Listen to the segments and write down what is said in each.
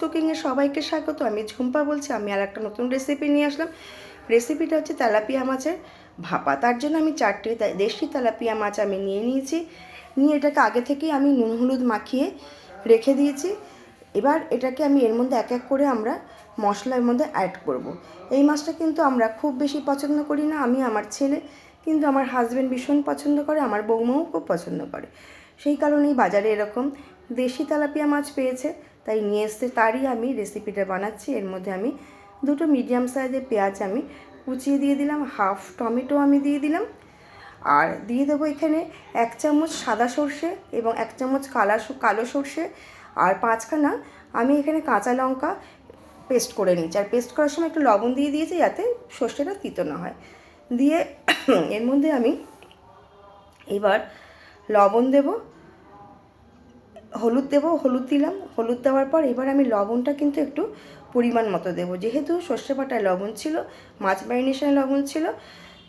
কুকিংয়ে সবাইকে স্বাগত। আমি ঝুম্পা বলছি, আমি আর একটা নতুন রেসিপি নিয়ে আসলাম। রেসিপিটা হচ্ছে তেলাপিয়া মাছের ভাপা। তার জন্য আমি চারটে দেশি তেলাপিয়া মাছ আমি নিয়ে নিয়েছি। নিয়ে এটাকে আগে থেকেই আমি নুন হলুদ মাখিয়ে রেখে দিয়েছি। এবার এটাকে আমি এর মধ্যে এক এক করে আমরা মশলার মধ্যে অ্যাড করব। এই মাছটা কিন্তু আমরা খুব বেশি পছন্দ করি না। আমি, আমার ছেলে কিন্তু আমার হাজব্যান্ড ভীষণ পছন্দ করে, আমার বৌমাও খুব পছন্দ করে। সেই কারণেই বাজারে এরকম দেশি তেলাপিয়া মাছ পেয়েছে। তাই নিয়ে এসছে তারই আমি রেসিপিটা বানাচ্ছি। এর মধ্যে আমি দুটো মিডিয়াম সাইজের পেঁয়াজ আমি কুচিয়ে দিয়ে দিলাম, হাফ টমেটো আমি দিয়ে দিলাম। আর দিয়ে দেবো এখানে এক চামচ সাদা সর্ষে এবং এক চামচ কালা কালো সর্ষে। আর পাঁচখানা আমি এখানে কাঁচা লঙ্কা পেস্ট করে নিচ্ছি আর পেস্ট করার সময় একটু লবণ দিয়ে দিয়েছি যাতে সর্ষেটা তিতো না হয়। দিয়ে এর মধ্যে আমি এবার লবণ দেব, হলুদ দেব, হলুদ দিলাম, হলুদ দেওয়ার পর এবার আমি লবণটা কিন্তু একটু পরিমাণ মতো দেবো। যেহেতু সর্ষে বাটায় লবণ ছিল, মাছ ম্যারিনেশনে লবণ ছিল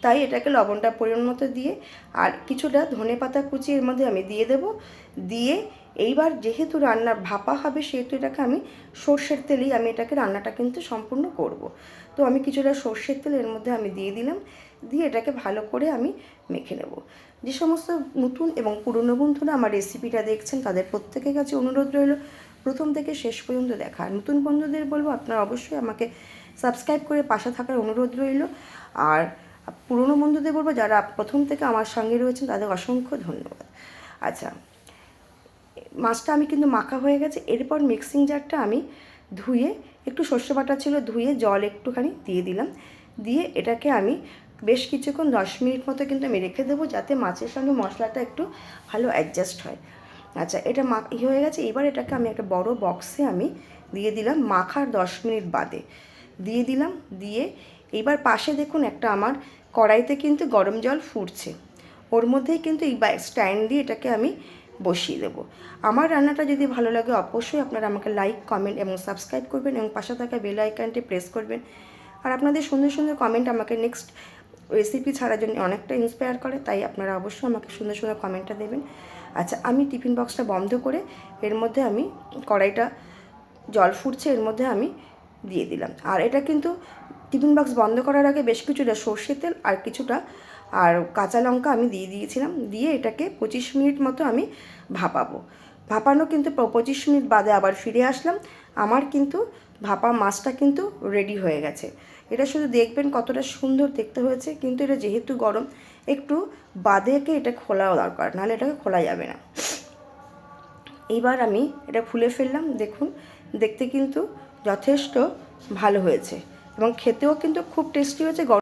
তাই এটাকে লবণটা পরিমাণ মতো দিয়ে আর কিছুটা ধনে পাতা কুচি এর মধ্যে আমি দিয়ে দেব। দিয়ে এইবার যেহেতু রান্নার ভাপা হবে, সেহেতু এটাকে আমি সর্ষের তেলেই আমি এটাকে রান্নাটা কিন্তু সম্পূর্ণ করব। তো আমি কিছুটা সর্ষের তেল এর মধ্যে আমি দিয়ে দিলাম। দিয়ে এটাকে ভালো করে আমি মেখে নেব। যে সমস্ত নতুন এবং পুরনো বন্ধুরা আমার রেসিপিটা দেখছেন, তাদের প্রত্যেকের কাছে অনুরোধ রইল, প্রথম থেকে শেষ পর্যন্ত দেখা। নতুন বন্ধুদের বলব, আপনারা অবশ্যই আমাকে সাবস্ক্রাইব করে পাশে থাকার অনুরোধ রইল। আর পুরনো বন্ধুদের বলব, যারা প্রথম থেকে আমার সঙ্গে রয়েছেন, তাদের অসংখ্য ধন্যবাদ। আচ্ছা মাছটা আমি কিন্তু মাখা হয়ে গেছে। এরপর মিক্সিং জারটা আমি ধুয়ে, একটু সর্ষে বাটা ছিল, ধুয়ে জল একটুখানি দিয়ে দিলাম। দিয়ে এটাকে আমি বেশ কিছুক্ষণ, দশ মিনিট মতো কিন্তু আমি রেখে দেবো, যাতে মাছের সঙ্গে মশলাটা একটু ভালো অ্যাডজাস্ট হয়। আচ্ছা এটা মা ই হয়ে গেছে। এবার এটাকে আমি একটা বড় বক্সে আমি দিয়ে দিলাম মাখার দশ মিনিট বাদে। দিয়ে দিলাম, দিয়ে এবার পাশে দেখুন একটা আমার কড়াইতে কিন্তু গরম জল ফুটছে। ওর মধ্যেই কিন্তু এই স্ট্যান্ড দিয়ে এটাকে আমি বসিয়ে দেবো। আমার রান্নাটা যদি ভালো লাগে অবশ্যই আপনারা আমাকে লাইক, কমেন্ট এবং সাবস্ক্রাইব করবেন এবং পাশে থাকা বেল আইকনটি প্রেস করবেন। আর আপনাদের সুন্দর সুন্দর কমেন্ট আমাকে নেক্সট রেসিপি ছাড়ার জন্য অনেকটা ইন্সপায়ার করে, তাই আপনারা অবশ্যই আমাকে সুন্দর সুন্দর কমেন্টটা দেবেন। আচ্ছা আমি টিফিন বক্সটা বন্ধ করে এর মধ্যে আমি কড়াইটা জল ফুটছে, এর মধ্যে আমি দিয়ে দিলাম। আর এটা কিন্তু টিফিন বক্স বন্ধ করার আগে বেশ কিছুটা সর্ষে তেল আর কিছুটা, আর কাঁচা লঙ্কা আমি দিয়ে দিয়েছিলাম। দিয়ে এটাকে পঁচিশ মিনিট মতো আমি ভাপাবো। ভাপানো কিন্তু পঁচিশ মিনিট বাদে আবার ফিরে আসলাম। আমার কিন্তু ভাপা মাছটা কিন্তু রেডি হয়ে গেছে। এটা শুধু দেখবেন কতটা সুন্দর দেখতে হয়েছে, কিন্তু এটা যেহেতু গরম, একটু বাদেকে এটা খোলাও দরকার, নাহলে এটাকে খোলা যাবে না। এইবার আমি এটা খুলে ফেললাম, দেখুন, দেখতে কিন্তু যথেষ্ট ভালো হয়েছে। এবং খেতেও কিন্তু খুব টেস্টি হয়েছে গরম